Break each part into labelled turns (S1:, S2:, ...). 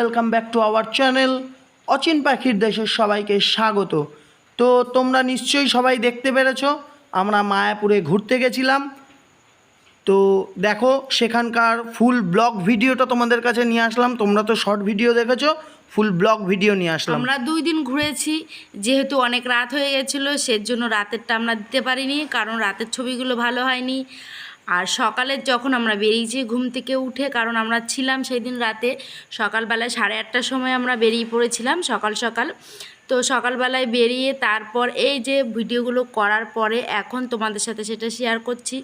S1: Welcome back to our channel অচিন পাখির দেশের সবাইকে স্বাগত। তো তোমরা নিশ্চয়ই সবাই দেখতে পেরেছ, আমরা মায়াপুরে ঘুরতে গেছিলাম। তো দেখো, সেখানকার ফুল ব্লগ ভিডিওটা তোমাদের কাছে নিয়ে আসলাম। তোমরা তো শর্ট ভিডিও দেখেছ ফুল ব্লগ ভিডিও নিয়ে আসলাম।
S2: আমরা দুই দিন ঘুরেছি, যেহেতু অনেক রাত হয়ে গেছিল, সেজন্য রাতেরটা আমরা দিতে পারিনি, কারণ রাতের ছবিগুলো ভালো হয়নি। আর সকালের যখন আমরা বেরিয়েছি, ঘুম থেকে উঠে, কারণ আমরা ছিলাম সেই দিন রাতে সকালবেলায় সাড়ে আটটার সময় আমরা বেরিয়ে পড়েছিলাম, সকাল সকাল। তো সকালবেলায় বেরিয়ে তারপর এই যে ভিডিওগুলো করার পরে এখন তোমাদের সাথে সেটা শেয়ার করছি।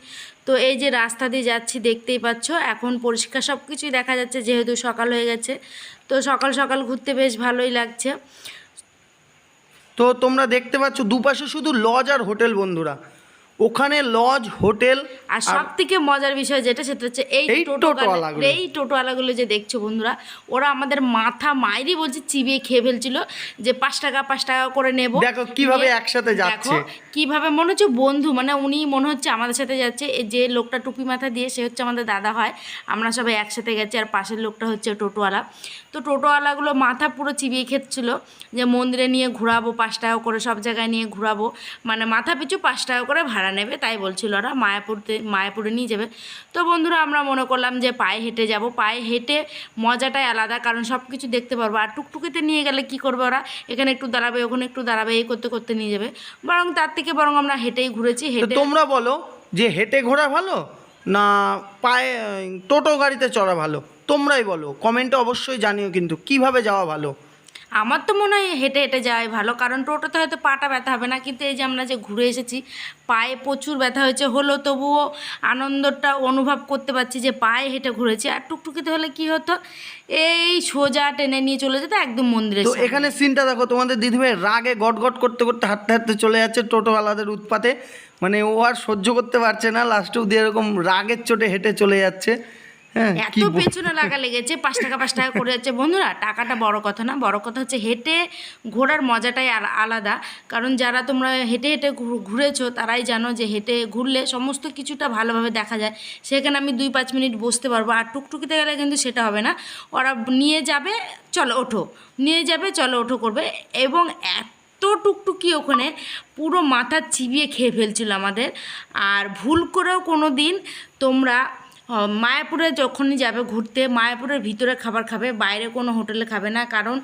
S2: তো এই যে রাস্তা দিয়ে যাচ্ছি, দেখতেই পাচ্ছ, এখন পরিষ্কার সব কিছুই দেখা যাচ্ছে, যেহেতু সকাল হয়ে গেছে। তো সকাল সকাল ঘুরতে বেশ ভালোই লাগছে।
S1: তো তোমরা দেখতে পাচ্ছ, দুপাশে শুধু লজ আর হোটেল বন্ধুরা। ওখানে লজ হোটেল
S2: আর সব থেকে মজার বিষয় যেটা সেটা হচ্ছে এই
S1: এই
S2: টোটো
S1: টোটোওয়ালাগুলো।
S2: এই টোটোওয়ালাগুলো যে দেখছ বন্ধুরা ওরা আমাদের মাথা মাইরি বলছে চিবিয়ে খেয়ে ফেলছিল যে পাঁচ টাকা পাঁচ টাকা করে নেব
S1: দেখো কীভাবে একসাথে যাচ্ছে।
S2: কীভাবে মনে হচ্ছে বন্ধু মানে উনি মনে হচ্ছে আমাদের সাথে যাচ্ছে এই যে লোকটা টুপি মাথা দিয়ে সে হচ্ছে আমাদের দাদা হয় আমরা সবাই একসাথে গেছি আর পাশের লোকটা হচ্ছে টোটোওয়ালা তো টোটোওয়ালাগুলো মাথা পুরো চিবিয়ে খেচ্ছিল যে মন্দিরে নিয়ে ঘোরাবো পাঁচ টাকা করে সব জায়গায় নিয়ে ঘোরাবো। মানে মাথা পিছু পাঁচ টাকা করে ভাড়া নেবে তাই বলছিল ওরা। মায়াপুরতে মায়াপুরে নিয়ে যাবে। তো বন্ধুরা আমরা মনে করলাম যে পায়ে হেঁটে যাব। পায়ে হেঁটে মজাটাই আলাদা কারণ সব কিছু দেখতে পারব। আর টুকটুকিতে নিয়ে গেলে কি করবে ওরা? এখানে একটু দাঁড়াবে ওখানে একটু দাঁড়াবে এই করতে করতে নিয়ে যাবে। বরং তার থেকে বরং আমরা হেঁটেই ঘুরেছি হেঁটে
S1: তোমরা বলো যে হেঁটে ঘোরা ভালো না পায়ে টোটো গাড়িতে চড়া ভালো? তোমরাই বলো কমেন্টে অবশ্যই জানিও কিন্তু কীভাবে যাওয়া ভালো?
S2: আমার তো মনে হয় হেঁটে হেঁটে যাওয়াই ভালো কারণ টোটোতে হয়তো পাটা ব্যথা হবে না কিন্তু এই যে আমরা যে ঘুরে এসেছি পায়ে প্রচুর ব্যথা হয়েছে হলো তবুও আনন্দটা অনুভব করতে পারছি যে পায়ে হেঁটে ঘুরেছি আর টুকটুকিতে হলে কি হতো এই সোজা টেনে নিয়ে চলে যেত একদম মন্দিরে
S1: তো এখানে সিনটা দেখো তোমাদের দিদিভাই রাগে গট গট করতে করতে হাঁটতে হাঁটতে চলে যাচ্ছে টোটোওয়ালাদের উৎপাতে মানে ও আর সহ্য করতে পারছে না লাস্টে দিয়ে এরকম রাগের চোটে হেঁটে চলে যাচ্ছে।
S2: এত পেছনে লাগা লেগেছে পাঁচ টাকা পাঁচ টাকা করে যাচ্ছে। বন্ধুরা টাকাটা বড় কথা না বড় কথা হচ্ছে হেঁটে ঘোরার মজাটাই আলা- আলাদা। কারণ যারা তোমরা হেঁটে হেঁটে ঘুরেছো তারাই জানো যে হেঁটে ঘুরলে সমস্ত কিছুটা ভালোভাবে দেখা যায়। সেখানে আমি দুই পাঁচ মিনিট বসতে পারব। আর টুকটুকিতে গেলে কিন্তু সেটা হবে না। ওরা নিয়ে যাবে চলো ওঠো। নিয়ে যাবে চলো ওঠো করবে। এবং এত টুকটুকি ওখানে পুরো মাথা চিবিয়ে খেয়ে ফেলছিল আমাদের। আর ভুল করেও কোনো দিন তোমরা মায়াপুরে যখনই যাবে ঘুরতে মায়াপুরের ভিতরে খাবার খাবে বাইরে কোনো হোটেলে খাবে না কারণ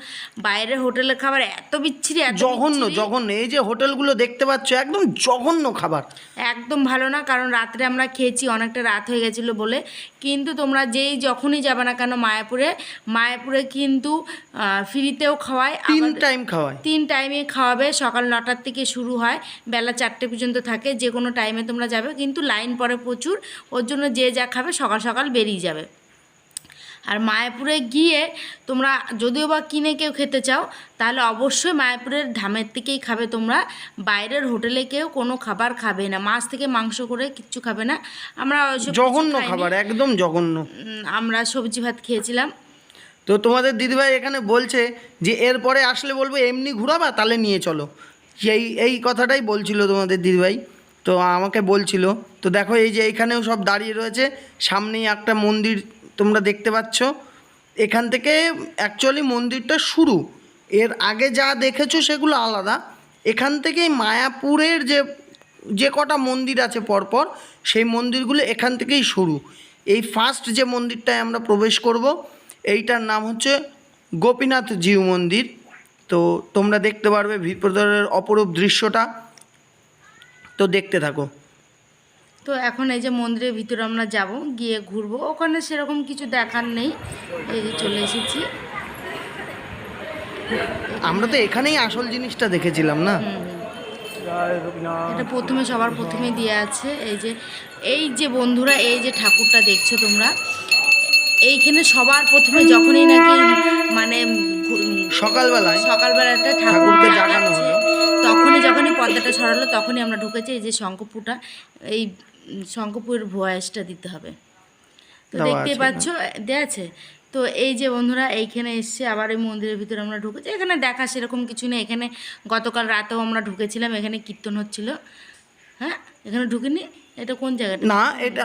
S2: বাইরে হোটেলের খাবার এত বিচ্ছিরি এত
S1: জঘন্য জঘন্য। এই যে হোটেলগুলো দেখতে পাচ্ছ একদম জঘন্য খাবার।
S2: একদম ভালো না কারণ রাত্রে আমরা খেয়েছি অনেকটা রাত হয়ে গেছিল বলে। কিন্তু তোমরা যেই যখনই যাবে না কেন মায়াপুরে মায়াপুরে কিন্তু ফ্রিতেও খাওয়ায়
S1: তিন টাইম খাওয়ায়।
S2: তিন টাইমে খাওয়াবে সকাল নটার থেকে শুরু হয় বেলা চারটে পর্যন্ত থাকে যে কোনো টাইমে তোমরা যাবে কিন্তু লাইন পরে প্রচুর ওর জন্য যে যা খাবে সকাল সকাল বেরিয়ে যাবে। আর মায়াপুরে গিয়ে তোমরা যদিও বা কিনে কেউ খেতে চাও তাহলে অবশ্যই মায়াপুরের ধামের থেকেই খাবে তোমরা। বাইরের হোটেলে কেউ কোনো খাবার খাবে না মাছ থেকে মাংস করে কিচ্ছু খাবে না। আমরা
S1: জঘন্য খাবার একদম জঘন্য।
S2: আমরা সবজি ভাত খেয়েছিলাম।
S1: তো তোমাদের দিদিভাই এখানে বলছে যে এরপরে আসলে বলব এমনি ঘুরাবা তাহলে নিয়ে চলো। সেই এই কথাটাই বলছিল তোমাদের দিদিভাই। তো আমাকে বলছিল, তো দেখো এই যে এইখানেও সব দাঁড়িয়ে রয়েছে, সামনেই একটা মন্দির তোমরা দেখতে পাচ্ছ। এখান থেকে অ্যাকচুয়ালি মন্দিরটা শুরু। এর আগে যা দেখেছ সেগুলো আলাদা। এখান থেকেই মায়াপুরের যে যে কটা মন্দির আছে পরপর, সেই মন্দিরগুলো এখান থেকেই শুরু। এই ফার্স্ট যে মন্দিরটায় আমরা প্রবেশ করব, এইটার নাম হচ্ছে গোপীনাথ জিউ মন্দির। তো তোমরা দেখতে পারবে ভিতরের অপরূপ দৃশ্যটা। তো দেখতে থাকো।
S2: তো এখন এই যে মন্দিরের ভিতরে আমরা যাব গিয়ে ঘুরবো। ওখানে সেরকম কিছু দেখার নেই। এই যে চলে এসেছি।
S1: আমরা তো এখানেই আসল জিনিসটা দেখেছিলাম না?
S2: এটা প্রথমে সবার প্রথমে দিয়ে আছে। এই যে এই যে বন্ধুরা এই যে ঠাকুরটা দেখছ তোমরা এইখানে সবার প্রথমে যখনই নাকি মানে
S1: সকালবেলায়
S2: সকালবেলাটা
S1: ঠাকুরকে জাগানো হলো।
S2: তখনই যখনই পর্দাটা সরালো তখনই আমরা ঢুকেছি এই যে শঙ্কপুটা এই শঙ্কপুরের ভয়েসটা দিতে হবে। তো দেখতেই
S1: আছে
S2: পাচ্ছ দেওয়া আছে। তো এই যে বন্ধুরা এইখানে এসছে আবার এই মন্দিরের ভিতরে আমরা ঢুকেছি। এখানে দেখা সেরকম কিছু নেই। এখানে গতকাল রাতেও আমরা ঢুকেছিলাম এখানে কীর্তন হচ্ছিল। হ্যাঁ? এখানে ঢুকিনি? এটা কোন জায়গাটা?
S1: না এটা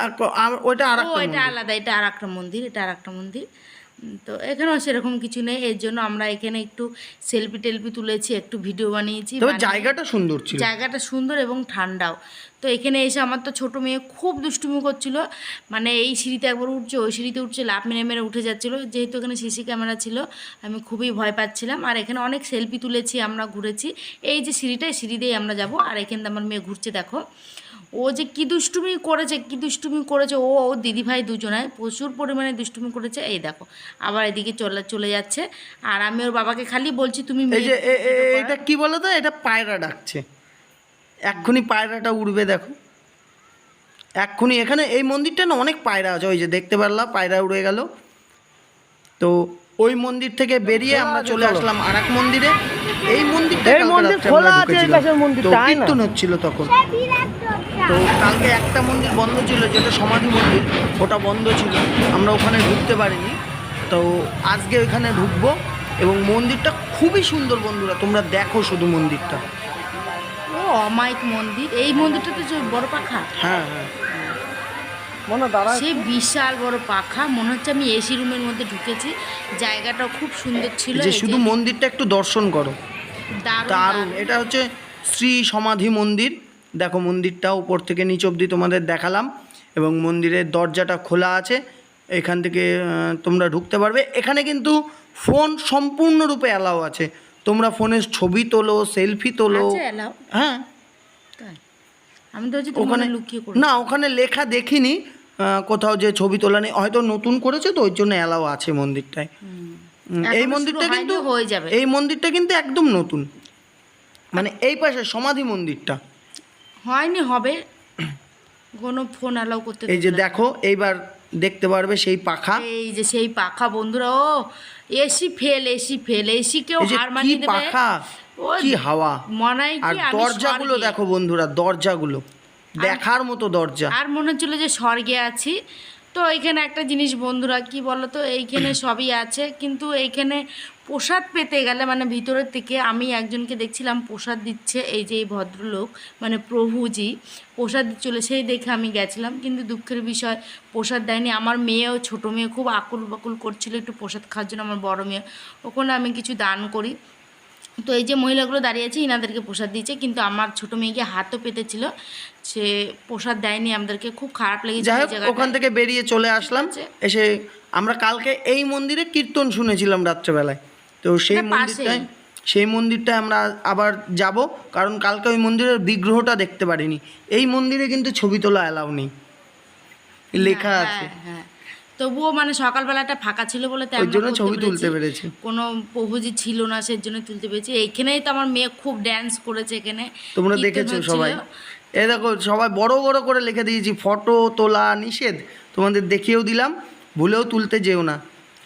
S1: ওইটা আর
S2: এটা আলাদা এটা আর একটা মন্দির এটা আর একটা মন্দির। তো এখানেও সেরকম কিছু নেই এর জন্য আমরা এখানে একটু সেলফি টেলফি তুলেছি একটু ভিডিও বানিয়েছি
S1: জায়গাটা সুন্দর ছিল।
S2: জায়গাটা সুন্দর এবং ঠান্ডাও। তো এখানে এসে আমার তো ছোটো মেয়ে খুব দুষ্টুমি করছিল মানে এই সিঁড়িতে একবার উঠছে ওই সিঁড়িতে উঠছে লাফ মেরে মেরে উঠে যাচ্ছিল যেহেতু এখানে সিসি ক্যামেরা ছিল আমি খুবই ভয় পাচ্ছিলাম। আর এখানে অনেক সেলফি তুলেছি আমরা ঘুরেছি। এই যে সিঁড়িটা সিঁড়ি দিয়েই আমরা যাব। আর এখানে আমার মেয়ে ঘুরছে দেখো। ও যে কি দুষ্টুমি করেছে কি দুষ্টুমি করেছে ও ও দিদিভাই দুজনায় প্রচুর পরিমাণে দুষ্টুমি করেছে। এই দেখো আবার এদিকে চলে চলে যাচ্ছে। আর আমি ওর বাবাকে খালি বলছি তুমি
S1: এটা কি বলো তো? এটা পায়রা ডাকছে। এক্ষুনি পায়রাটা উড়বে দেখো। এক্ষুনি এখানে এই মন্দিরটা না অনেক পায়রা আছে। ওই যে দেখতে পারলাম পায়রা উড়ে গেল। তো ওই মন্দির থেকে বেরিয়ে আমরা চলে আসলাম আর মন্দিরে। এই মন্দিরটা
S3: এই মন্দির
S1: রাত্রে
S3: খোলা
S1: আমরা
S3: আছে, এই পাশের মন্দিরটা, তাই না?
S1: কীর্তন হচ্ছিল তখন। তো কালকে একটা মন্দির বন্ধ ছিল যেটা সমাধি মন্দির ওটা বন্ধ ছিল। আমরা ওখানে ঢুকতে পারিনি। তো আজকে ওইখানে ঢুকবো এবং মন্দিরটা খুবই সুন্দর বন্ধুরা তোমরা দেখো শুধু মন্দিরটা।
S2: ও অমায়িক মন্দির। এই মন্দিরটা তো যে বড় পাখা?
S1: হ্যাঁ হ্যাঁ।
S3: মনে দাঁড়া
S2: সে বিশাল বড় পাখা। মনে হচ্ছে আমি এসি রুমের মধ্যে ঢুকেছি। জায়গাটা খুব সুন্দর ছিল
S1: যে শুধু মন্দিরটা একটু দর্শন করো।
S2: দারুণ।
S1: এটা হচ্ছে শ্রী সমাধি মন্দির। দেখো মন্দিরটা উপর থেকে নিচ অবধি তোমাদের দেখালাম এবং মন্দিরের দরজাটা খোলা আছে। এখান থেকে তোমরা ঢুকতে পারবে। এখানে কিন্তু ফোন সম্পূর্ণরূপে অ্যালাও আছে। তোমরা ফোনের ছবি তোলো সেলফি তোলো। হ্যাঁ।
S2: আমি তো
S1: ওখানে না ওখানে লেখা দেখিনি কোথাও যে ছবি তোলা নেই। হয়তো নতুন করেছে তো ওই জন্য অ্যালাও আছে মন্দিরটায়। এই মন্দিরটা কিন্তু
S2: হয়ে যাবে।
S1: এই মন্দিরটা কিন্তু একদম নতুন। মানে এই পাশে সমাধি মন্দিরটা।
S2: হয়নি হবে। কোনো ফোন অ্যালাউ করতে
S1: এই যে দেখো এইবার দেখতে পারবে সেই পাখা।
S2: এই যে সেই পাখা বন্ধুরা ও AC fail AC fail AC কেউ হার
S1: কি
S2: মানিয়ে দেবে?
S1: পাখা কি হাওয়া।
S2: মনে হয়
S1: আর দরজাগুলো দেখো বন্ধুরা দরজাগুলো। দেখার মতো দরজা।
S2: আর মনে হচ্ছিল যে স্বর্গে আছি। তো এইখানে একটা জিনিস বন্ধুরা, কি বলো তো এইখানে সবই আছে। কিন্তু এইখানে প্রসাদ পেতে গেলে মানে ভিতরের থেকে আমি একজনকে দেখছিলাম প্রসাদ দিচ্ছে, এই যে এই ভদ্রলোক মানে প্রভুজি, প্রসাদ চলে সেই দেখে আমি গেছিলাম। কিন্তু দুঃখের বিষয়, প্রসাদ দেয়নি। আমার মেয়েও, ছোটো মেয়ে, খুব আকুল বাকুল করছিল একটু প্রসাদ খাওয়ার জন্য, আমার বড় মেয়ে। ওখানে আমি কিছু দান করি। তো এই যে মহিলাগুলো দাঁড়িয়ে আছে, ইনাদেরকে প্রসাদ দিয়েছে কিন্তু আমার ছোটো মেয়েকে হাতও পেতেছিল সে প্রসাদ দেয়নি আমাদেরকে খুব খারাপ লেগেছে
S1: যাই হোক ওখান থেকে বেরিয়ে চলে আসলাম। এসে আমরা কালকে এই মন্দিরে কীর্তন শুনেছিলাম রাত্রেবেলায়। তো সেই। মন্দিরটায় সেই মন্দিরটায় আমরা আবার যাব কারণ কালকে ওই মন্দিরের বিগ্রহটা দেখতে পারিনি। এই মন্দিরে কিন্তু ছবি তোলা অ্যালাউ নেই। লেখা
S2: হ্যাঁ,
S1: আছে।
S2: হ্যাঁ তবুও মানে সকালবেলাটা ফাঁকা ছিল বলে
S1: ওই জন্য ছবি তুলতে পেরেছি।
S2: কোনো প্রভুজি ছিল না সেই জন্য তুলতে পেরেছি। এইখানেই তো আমার মেয়ে খুব ড্যান্স করেছে এখানে।
S1: তোমরা দেখেছ সবাই। এ দেখো সবাই বড় বড় করে লিখে দিয়েছি ফটো তোলা নিষেধ তোমাদের দেখিয়েও দিলাম ভুলেও তুলতে যেও না।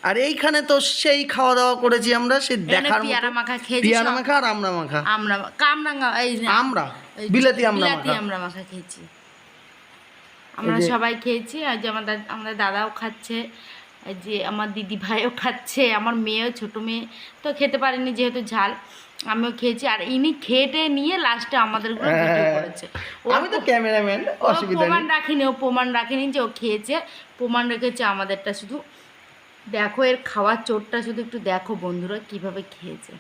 S1: আর এইখানে তো সেই খাওয়া দাওয়া করেছি আমরা সে দেখার
S2: পেয়ারা মাখা খেয়েছি
S1: পিয়ারা মাখা আর আমরা মাখা।
S2: আমরা কামরাঙ্গা এই
S1: আমরা বিলাতি আমরা মাখা।
S2: আমরা মাখা খেয়েছি। আমরা সবাই খেয়েছি আর যে আমাদের আমাদের দাদাও খাচ্ছে যে আমার দিদি ভাইও খাচ্ছে আমার মেয়েও ছোট মেয়ে তো খেতে পারেনি যেহেতু ঝাল। আমিও খেয়েছি আর ইনি খেটে নিয়ে লাস্টে আমাদের করেছে।
S1: আমি তো ক্যামেরাম্যান অসুবিধা
S2: প্রমাণ রাখিনি ও প্রমাণ রাখিনি যে ও খেয়েছে। প্রমাণ রেখেছে আমাদেরটা শুধু দেখো এর খাওয়ার চোটটা শুধু একটু দেখো বন্ধুরা কীভাবে খেয়েছে।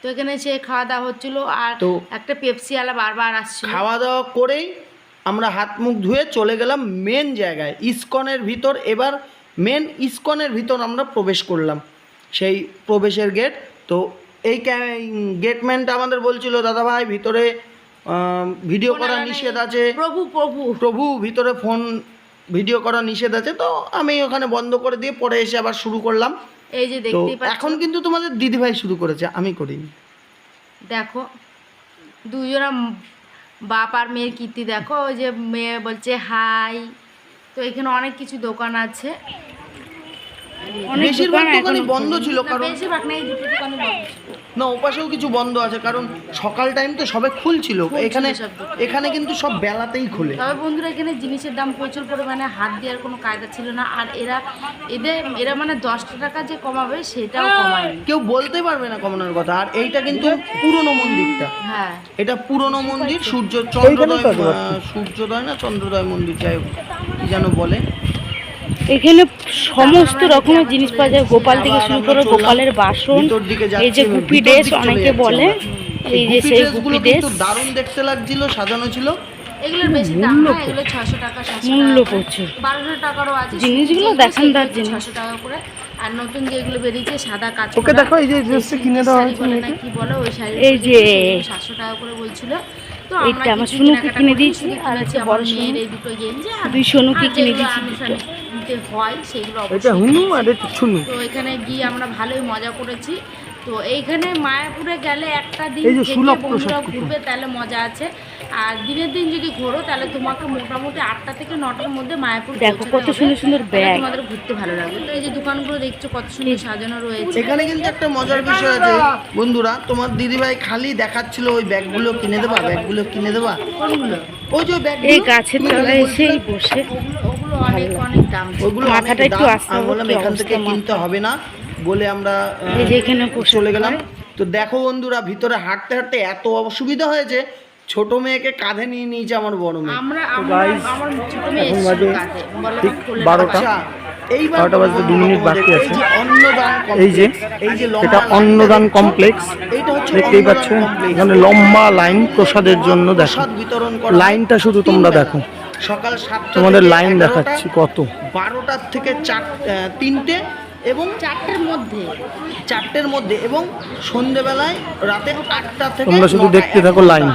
S2: তো এখানে সে খাওয়া দাওয়া হচ্ছিল আর একটা পেপসিওয়ালা বারবার আসছিল।
S1: খাওয়া দাওয়া করেই আমরা হাত মুখ ধুয়ে চলে গেলাম মেন জায়গায় ইসকনের ভিতর। এবার মেন ইসকনের ভিতর আমরা প্রবেশ করলাম। সেই প্রবেশের গেট তো এই গেটম্যানটা আমাদের বলছিল দাদা ভাই ভিতরে ভিডিও করা নিষেধ আছে।
S2: প্রভু প্রভু।
S1: প্রভু ভিতরে ফোন ভিডিও করা নিষেধ আছে। তো আমি ওখানে বন্ধ করে দিয়ে পরে এসে আবার শুরু করলাম।
S2: এই যে
S1: তো
S2: দেখতেই পাচ্ছ।
S1: এখন কিন্তু তোমাদের দিদিভাই শুরু করেছে আমি করিনি।
S2: দেখো দুজনা বাপ আর মেয়ের কীর্তি দেখো ওই যে মেয়ে বলছে হাই। তো এখানে অনেক কিছু দোকান আছে।
S1: বেশিরভাগ দোকানই বন্ধ ছিল কারণ
S2: বেশিরভাগ নেই দুটো দোকানই বন্ধ
S1: না ওপাশেও কিছু বন্ধ আছে কারণ সকাল টাইম তো সবে খুলছিল। এখানে এখানে কিন্তু সব বেলাতেই খুলে।
S2: তবে বন্ধুরা এখানে জিনিসের দাম প্রচুর পরিমাণে হাত দেওয়ার কোনো কায়দা ছিল না আর এরা এদের এরা মানে দশটা টাকা যে কমাবে সেটাও কমায়নি।
S1: কেউ বলতে পারবে না কমানোর কথা আর এইটা কিন্তু পুরনো মন্দিরটা।
S2: হ্যাঁ।
S1: এটা পুরনো মন্দির সূর্য চন্দ্রোদয় সূর্যোদয় না চন্দ্রোদয় মন্দির যাই হোক কি যেন বলে।
S2: এখানে সমস্ত রকমের জিনিস পাওয়া যায় গোপাল থেকে শুরু করে গোপালের বাসন এই যে গুপি ড্রেস অনেকে বলে। এই যে সেই গুপি ড্রেস
S1: দারুণ দেখতে লাগছিল সাজানো ছিল
S2: এগুলোর বেশি দাম না এগুলো ছশো টাকা
S4: মূল্য প্রচুর।
S2: টাকারও আছে
S4: জিনিসগুলো জিনিস।
S2: টাকা করে আর নতুন যেগুলো বেরিয়েছে সাদা কাজ
S3: ওকে দেখো, এই যে ড্রেসটা কিনে হয়েছে।
S2: কি বলে ওই শাড়ি
S4: এই যে।
S2: সাতশো টাকা করে বলছিল তো
S4: এইটা
S2: আমার
S4: সোনুকে কিনে দিয়েছি, আর হচ্ছে
S2: আমার
S4: বড়
S2: মেয়ের
S4: সোনু।
S2: এই দুটো গেঞ্জি আর
S4: দুই সোনুকে কিনে দিয়েছি
S2: হয় সেগুলো
S3: এটা হুনু আর এটা ছুনু।
S2: তো এখানে গিয়ে আমরা ভালোই মজা করেছি। তো এইখানে মায়াপুরে গেলে একটা দিন বন্ধুরা ঘুরবে তাহলে মজা আছে। আর দিনের দিন যদি ঘোরো তাহলে তোমাকে মোটামুটি আটটা থেকে নটার মধ্যে মায়াপুর
S4: দেখো কত সুন্দর সুন্দর ব্যাগ
S2: তোমাদের ঘুরতে ভালো লাগবে। তো এই যে দোকানগুলো দেখছ কত সুন্দর সাজানো রয়েছে।
S1: এখানে কিন্তু একটা মজার বিষয় আছে। বন্ধুরা তোমার দিদিভাই খালি দেখাচ্ছিল ওই ব্যাগগুলো কিনে দেবা ব্যাগগুলো কিনে দেবা।
S2: কোনগুলো?
S1: ওই যে ব্যাগ
S4: এই গাছের তলায় এসেই বসে।
S2: ওগুলো অনেক অনেক দাম।
S1: ওগুলো
S4: মাথাটা একটু। আস্তে
S1: বললাম এখান থেকে কিনতে হবে না। বলে আমরা আহ,
S4: এই যে এখানে বসে
S1: চলে গেলাম। তো দেখো বন্ধুরা ভিতরে হাঁটতে হাঁটতে এত অসুবিধা হয়েছে ছোট মেয়েকে কাঁধে নিয়ে নিয়েছে আমার বড় মেয়ে।
S2: আমরা
S3: এখন বাজে ঠিক বারোটা।
S1: আচ্ছা
S3: বারোটা বাজতে দু মিনিট বাকি আছে।
S1: অন্নদান
S3: এই যে এটা অন্নদান কমপ্লেক্স দেখতেই পাচ্ছ এখানে লম্বা লাইন প্রসাদের জন্য দেখো।
S1: বিতরণ করা
S3: লাইনটা শুধু তোমরা দেখো।
S1: সকাল সাতটা
S3: তোমাদের লাইন দেখাচ্ছি কত।
S1: বারোটার থেকে চার তিনটে এবং
S2: চারটের মধ্যে
S1: চারটের মধ্যে এবং সন্ধেবেলায় রাতে আটটা থেকে
S3: তোমরা শুধু দেখতে থাকো লাইন।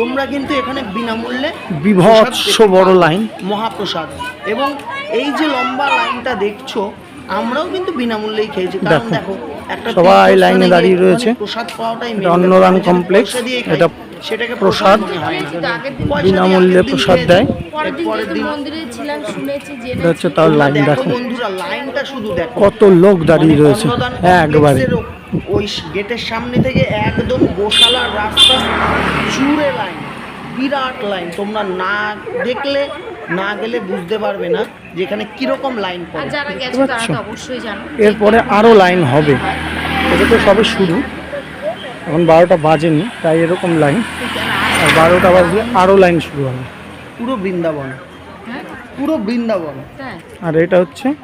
S1: তোমরা কিন্তু এখানে বিনামূল্যে
S3: বিভৎস বড় লাইন।
S1: মহাপ্রসাদ এবং এই যে লম্বা লাইনটা দেখছ আমরাও কিন্তু বিনামূল্যেই খেয়েছি কারণ
S3: দেখো,
S1: দেখো একটা
S3: সবাই লাইনে দাঁড়িয়ে রয়েছে।
S1: প্রসাদ পাওয়াটাই
S3: অন্নদান কমপ্লেক্স, এটা
S1: সেটাকে
S3: প্রসাদ। বিনামূল্যে প্রসাদ দেয়। এটা হচ্ছে তার লাইন
S1: দেখো
S3: দেখো।
S1: বন্ধুরা লাইনটা শুধু দেখো।
S3: কত লোক দাঁড়িয়ে
S1: মানে
S3: রয়েছে একবারে।
S1: ওই গেটের সামনে থেকে একদম গোশালার রাস্তা জুড়ে লাইন বিরাট লাইন। তোমরা না দেখলে না গেলে বুঝতে পারবে না যে এখানে কীরকম লাইন
S2: আর
S1: পড়ে
S2: যারা গেছে তারা তো অবশ্যই জানো।
S3: এরপরে আরও লাইন হবে। এটা তো সবে শুরু। এখন বারোটা বাজেনি তাই এরকম লাইন আর বারোটা বাজলে আরও লাইন শুরু হবে।
S1: পুরো বৃন্দাবন।
S2: হ্যাঁ?
S1: পুরো বৃন্দাবন।
S3: আর এটা হচ্ছে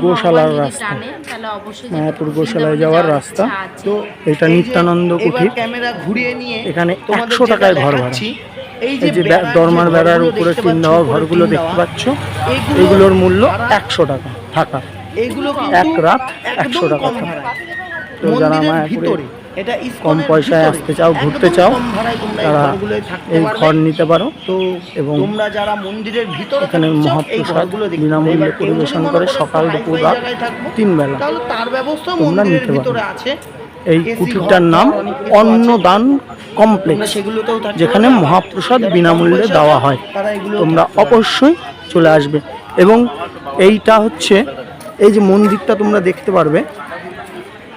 S3: গোশালার রাস্তা।
S2: টানে, তাহলে অবশ্যই যেতে
S3: মায়াপুর গোশালায় যাওয়ার রাস্তা।
S1: তো
S3: এটা নিত্যানন্দ কুঠির।
S1: ক্যামেরা ঘুরিয়ে নিয়ে
S3: এখানে
S1: একশো
S3: টাকায় ঘর ভাড়া।
S1: এই
S3: যে ব্যা- দরমার বেড়ার উপরে
S1: দেখতে
S3: টিন দেওয়া ঘরগুলো দেখতে পাচ্ছ এইগুলোর মূল্য একশো টাকা থাকা। এক রাত একশো টাকা। তো যারা মায়াপুরে
S1: ভিতরে। এটা
S3: কম পয়সায় আসতে চাও ঘুরতে চাও তারা এই। ঘর নিতে পারো
S1: তো
S3: এবং
S1: তোমরা যারা মন্দিরের ভিতরে
S3: এখানে মহাপ্রসাদ। বিনামূল্যে পরিবেশন করে সকাল দুপুর রাত তিন বেলা
S1: তার ব্যবস্থা
S3: তোমরা নিতে পারো।
S1: আছে
S3: এই কুটিরটার নাম। অন্নদান কমপ্লেক্স যেখানে মহাপ্রসাদ বিনামূল্যে দেওয়া হয় তোমরা অবশ্যই চলে আসবে এবং এইটা হচ্ছে এই যে মন্দিরটা তোমরা দেখতে পারবে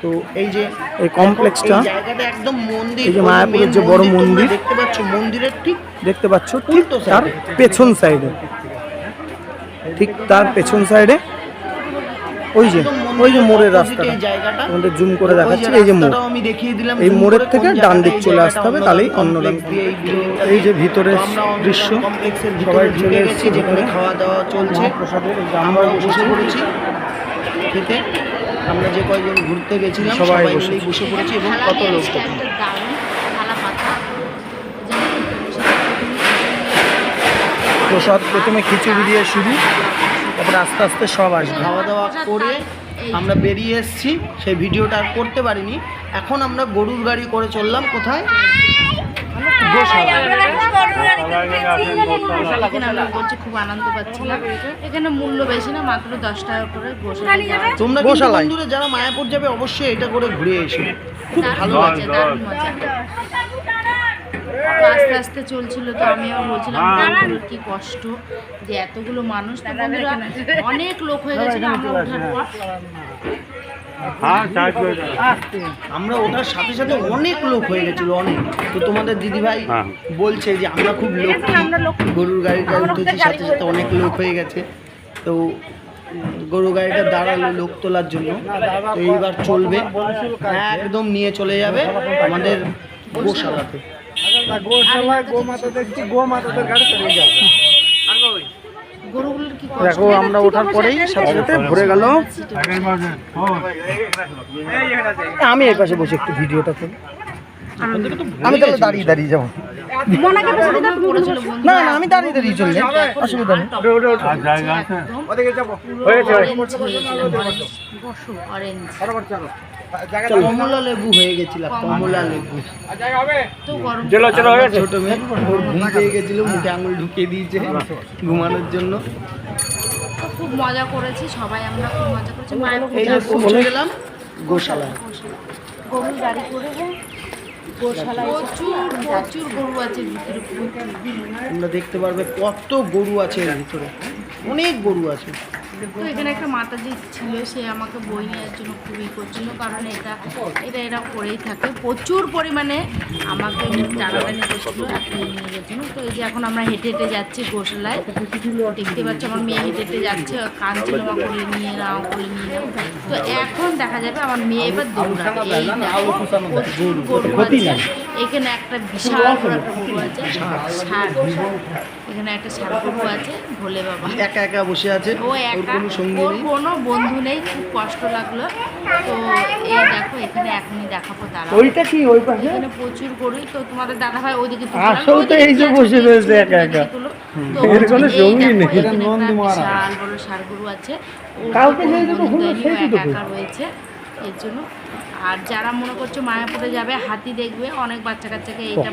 S1: তো এই যে
S3: এই কমপ্লেক্সটা
S1: জায়গাটা একদম মন্দির
S3: এই যে মায়াপুরের যে বড় মন্দির,
S1: দেখতে পাচ্ছ মন্দিরের ঠিক
S3: দেখতে পাচ্ছ
S1: উল্টো
S3: তার পেছন সাইডে ঠিক তার পেছন সাইডে ওই যে ওই যে মোড়ের
S1: রাস্তা
S3: রাস্তাটা।
S1: এই জায়গাটা।
S3: তোমাদের জুম করে দেখাচ্ছি এই যে মোড়।
S1: আমি দেখিয়ে দিলাম
S3: এই মোড়ের থেকে ডান দিক চলে আসতে হবে, তাহলেই অন্নদান
S1: এই
S3: যে ভিতরের
S1: অন্নদান
S3: দৃশ্য সবাই
S1: ভিতরে
S3: চলে
S1: ঢুকে
S3: এসেছে
S1: গেছি যেখানে খাওয়া দাওয়া চলছে। আমরা
S3: আমরা
S1: বসে পড়েছি। খেতে আমরা যে কয়েকজন ঘুরতে গেছিলাম
S3: সবাই
S1: মিলেই বসে পড়েছি এবং কত লোক
S3: প্রসাদ প্রথমে খিচুড়ি দিয়ে শুরু তারপরে আস্তে আস্তে সব আসবে।
S1: খাওয়া দাওয়া করে আমরা বেরিয়ে এসেছি সেই ভিডিওটা আর করতে পারিনি। এখন আমরা গরুর গাড়ি করে চললাম কোথায়?
S2: বলছি খুব আনন্দ পাচ্ছিলাম। এখানে মূল্য বেশি না মাত্র দশ টাকা করে
S1: তোমরা বন্ধুরা যারা মায়াপুর যাবে অবশ্যই এটা করে ঘুরে এসো। খুব ভালো আছে
S2: দারুণ মজা। আস্তে আস্তে চলছিল তো আমিও বলছিলাম কি কষ্ট যে এতগুলো মানুষ। তো অনেক লোক হয়ে গেছিল আমরা ওঠার পর।
S1: আমরা ওঠার সাথে সাথে অনেক লোক হয়ে গেছিল অনেক। তো তোমাদের দিদিভাই বলছে যে আমরা খুব লোক গরুর গাড়িটা উঠেছি সাথে সাথে অনেক লোক হয়ে গেছে। তো গরু গাড়িটা দাঁড়াল লোক তোলার জন্য। তো এইবার চলবে। একদম নিয়ে চলে যাবে আমাদের গোশালাতে।
S3: গোশালায় গোমাতা দেখছি গোমাতাদের গাড়ি চলে
S2: কি
S3: দেখো আমরা ওঠার পরেই সাথে সাথে ভরে গেল। আমি এই পাশে বসে একটু ভিডিওটা করি। আমি তাহলে দাঁড়িয়ে দাঁড়িয়ে যাব। না না আমি দাঁড়িয়ে দাঁড়িয়ে চলে যাই অসুবিধা নেই।
S2: অরেঞ্জ
S1: কমলা লেবু হয়ে গেছিলাম কমলা লেবু।
S2: তো গরম
S1: ছোট মেয়ে। ওর ঘুম পেয়ে গেছিল মুখে আঙুল ঢুকিয়ে দিয়েছে ঘুমানোর জন্য।
S2: খুব মজা করেছি সবাই আমরা খুব মজা করেছি। মায়ের
S1: পৌঁছে গেলাম গোশালা
S2: গরুর গাড়ি করে প্রচুর প্রচুর গরু আছে
S1: তোমরা দেখতে পারবে কত গরু আছে এর ভিতরে। অনেক গরু আছে।
S2: তো এখানে একটা মাতাজি ছিল, সে আমাকে বই নেওয়ার জন্য খুবই করছিল, কারণ এটা এটা এরা করেই থাকে। প্রচুর পরিমাণে আমাকে টানাটানি করছিল নিয়ে গেছিল তো এই যে এখন আমরা হেঁটে হেঁটে যাচ্ছি গোসলায় দেখতে পাচ্ছি আমার মেয়ে হেঁটে হেঁটে যাচ্ছে, কাঁদছিল মা কোলে নিয়ে নাও, কোলে নিয়ে নাও। তো এখন দেখা যাবে আমার মেয়ে এবার দৌড়াবে আছে। এখানে একটা বিশাল বড় একটা আছে এখানে একটা গরু আছে ভোলে বাবা।
S1: একা একা বসে আছে
S2: ও
S1: ওর
S2: একা
S1: কোনো সঙ্গী
S2: ওর
S1: নেই।
S2: কোনো বন্ধু নেই খুব কষ্ট লাগল। তো এই দেখো এখানে এখনই দেখাবো তারা
S3: ওইটা কি ওই পাশে?
S2: এখানে প্রচুর গরুই তো তোমাদের দাদা ভাই ওইদিকে।
S3: আসল তো এই যে বসে রয়েছে একা একা। এর কোনো সঙ্গী নেই।
S2: এখানে একটা বিশাল বড় ষাড় আছে। বন্ধু
S3: কখনো
S2: নেই, ও
S3: সেই তো
S2: একা একা রয়েছে এর জন্য। আর যারা মনে করছ মায়াপুরে যাবে হাতি দেখবে অনেক বাচ্চা কাচ্চাকে এইটা।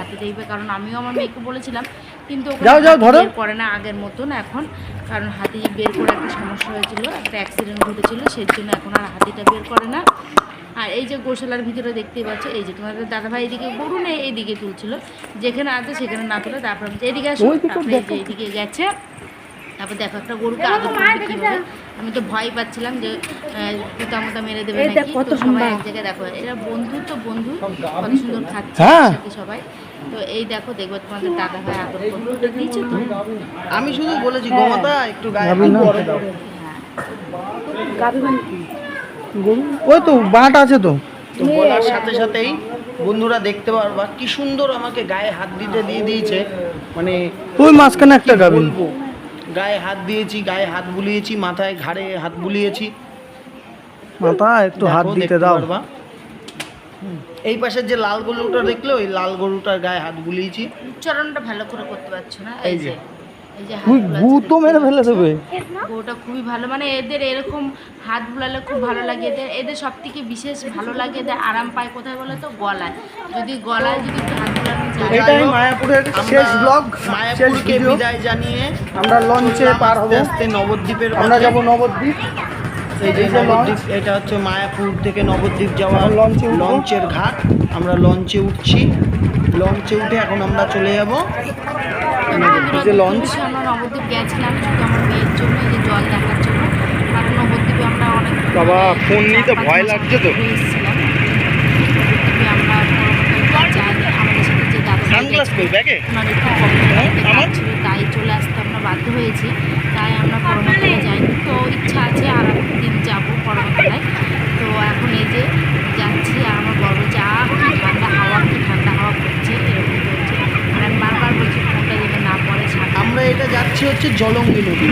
S2: হাতি দেখবে কারণ আমিও আমার মেয়েকে বলেছিলাম কিন্তু
S3: যাও, যাও, ধরো।
S2: করে না আগের মতন এখন কারণ হাতি বের করে একটা সমস্যা হয়েছিল একটা অ্যাক্সিডেন্ট ঘটেছিল সেই জন্য এখন আর হাতিটা বের করে না। আর এই যে গোশালার ভিতরে দেখতেই পাচ্ছ এই যে তোমাদের দাদাভাই এদিকে গরু নেই এইদিকে তুলছিল যেখানে আছে সেখানে না তুলে তারপর এদিকে আসলে এইদিকে গেছে। তারপর দেখো একটা গরুকে আদর করবে কীভাবে আমি তো ভয় পাচ্ছিলাম যে কুতা মুতা মেরে দেবে নাকি? সবাই এক জায়গায় দেখো এরা বন্ধু তো বন্ধু কত সুন্দর খাচ্ছে
S3: হ্যাঁ।
S2: সবাই। তো এই দেখো দেখবে তোমাদের দাদা ভাই আদর করবে দিয়েছে তো
S1: আমি শুধু বলেছি গোমাতা একটু গায়ে
S3: যাবি
S1: হাত
S3: না?
S1: বড় দাও
S3: গরু? ওই তো বাঁট আছে তো।
S1: তো বলার সাথে সাথেই বন্ধুরা দেখতে পারবা কি সুন্দর আমাকে গায়ে হাত দিতে দিয়ে দিয়েছে। মানে
S3: ওই মাঝখানে একটা গাবিন
S1: বলব? গায়ে হাত দিয়েছি গায়ে হাত বুলিয়েছি মাথায় ঘাড়ে হাত বুলিয়েছি।
S3: মাথা একটু হাত দিতে দাও।
S1: এই পাশের যে লাল গরুটা দেখলে ওই লাল গরুটার গায়ে হাত বুলিয়েছি।
S2: উচ্চারণটা ভালো করে করতে পারছ না? এই যে।
S1: যে।
S2: এই যে
S3: তুই
S2: হাতগুলো
S3: গু তো মেরে ফেলে দেবে।
S2: গরুটা খুবই ভালো। মানে এদের এরকম হাত বুলালে খুব ভালো লাগে। এদের এদের সব থেকে বিশেষ ভালো লাগে এদের আরাম পায়। কোথায় বলে তো? গলায়। যদি গলায় যদি
S3: এটাই মায়াপুরের শেষ ব্লগ শেষ ভিডিও
S1: জানিয়ে
S3: আমরা লঞ্চে পার হব।
S1: আস্তে নবদ্বীপের
S3: আমরা যাব নবদ্বীপ।
S1: এই যে নবদ্বীপ এটা হচ্ছে মায়াপুর থেকে নবদ্বীপ যাওয়া
S3: লঞ্চে
S1: লঞ্চের ঘাট। আমরা লঞ্চে উঠছি। লঞ্চে উঠে এখন আমরা চলে যাব।
S3: যে লঞ্চ।
S2: আমরা নবদ্বীপ গেছিলাম শুধু আমার মেয়ের জন্য এই যে জল দেখার জন্য। কারণ নবদ্বীপে আমরা অনেক
S3: বাবা, ফোন নিতে ভয় লাগছে তো।
S2: ঘুরে এসেছিলাম। নবদ্বীপে আমরা পরবর্তীকালে যাইনি আমাদের সাথে যে দাদা গেছিল,
S3: ব্যাগে?
S2: ছিল তাই চলে আসতে আমরা বাধ্য হয়েছি। তাই আমরা পরবর্তীকালে যাইনি। তো ইচ্ছা আছে আর দিন যাব পরবর্তীকালে। তো এখন এই যে যাচ্ছি আর আমার বড় যা ঠান্ডা হাওয়া কি ঠান্ডা হাওয়া করছে এরকম চলছে আর আমি বারবার বলছি ফোনটা যেন না পড়ে
S1: আমরা এটা যাচ্ছি হচ্ছে জলঙ্গি নদী।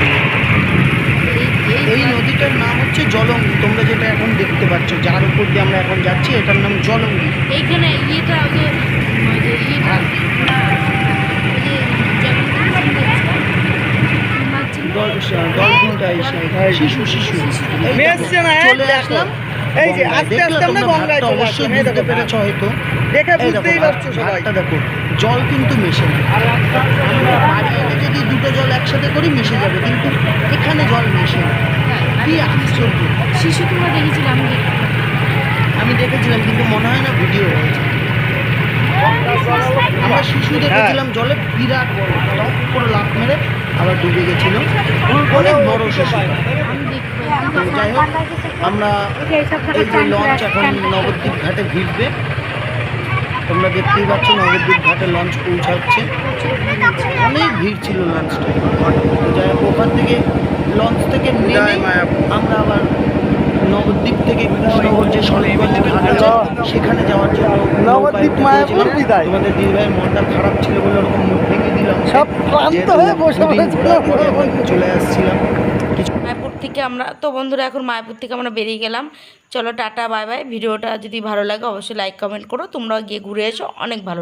S2: এই
S1: এই নদীটার নাম হচ্ছে জলঙ্গি। তোমরা যেটা এখন দেখতে পাচ্ছ যার উপর দিয়ে আমরা এখন যাচ্ছি এটার নাম জলঙ্গি।
S2: এইখানে ইয়েটা ওই যে ওই যে ইয়েটা ওই যে জগন্নাথ
S1: ডলফিনটা এসে শিশু শিশু। এই
S3: মেয়ে
S1: দেখো,
S3: এসছে না, এই
S1: চলে আসলাম।
S3: এই যে আস্তে আস্তে আমরা গঙ্গায় চলে
S1: অবশ্যই বুঝতে পেরেছ হয়তো।
S3: দেখে
S1: দেখো
S3: বুঝতেই পারছ সবাই।
S1: দেখো জল কিন্তু মেশে না। আমরা বাড়ি এলে যদি দুটো জল একসাথে করি মিশে যাবে। কিন্তু এখানে জল মেশে না। কি আশ্চর্য।
S2: শিশু তোমরা দেখেছিলে আমি
S1: আমি দেখেছিলাম কিন্তু মনে হয় না ভিডিও হয়েছে। আমরা শিশু দেখেছিলাম জলে বিরাট বড় করে লাফ মেরে আবার ডুবে গেছিল। অনেক বড় শিশু তো যাই হোক আমরা এই যে লঞ্চ এখন নবদ্বীপ ঘাটে ভিড়বে। তোমরা দেখতেই পাচ্ছ নবদ্বীপ ঘাটে লঞ্চ পৌঁছাচ্ছে। অনেক ভিড় ছিল লঞ্চটা তো যাই হোক ওখান থেকে লঞ্চ থেকে নেমে আমরা আবার নবদ্বীপ থেকে কৃষ্ণনগর যে সলিগঞ্জ ঘাট আছে সেখানে যাওয়ার জন্য
S3: নবদ্বীপ মায়াপুর
S1: তোমাদের দিদিভাইয়ের মনটা খারাপ ছিল বলে ওরকম মুখ ভেঙে সব ক্লান্ত হয়ে বসে
S5: চলে আসছিলাম।
S2: মায়াপুর থেকে আমরা তো বন্ধুরা এখন মায়াপুর থেকে আমরা বেরিয়ে গেলাম। চলো টাটা বাই বাই। ভিডিওটা যদি ভালো লাগে অবশ্যই লাইক কমেন্ট করো। তোমরাও গিয়ে ঘুরে এসো। অনেক ভালো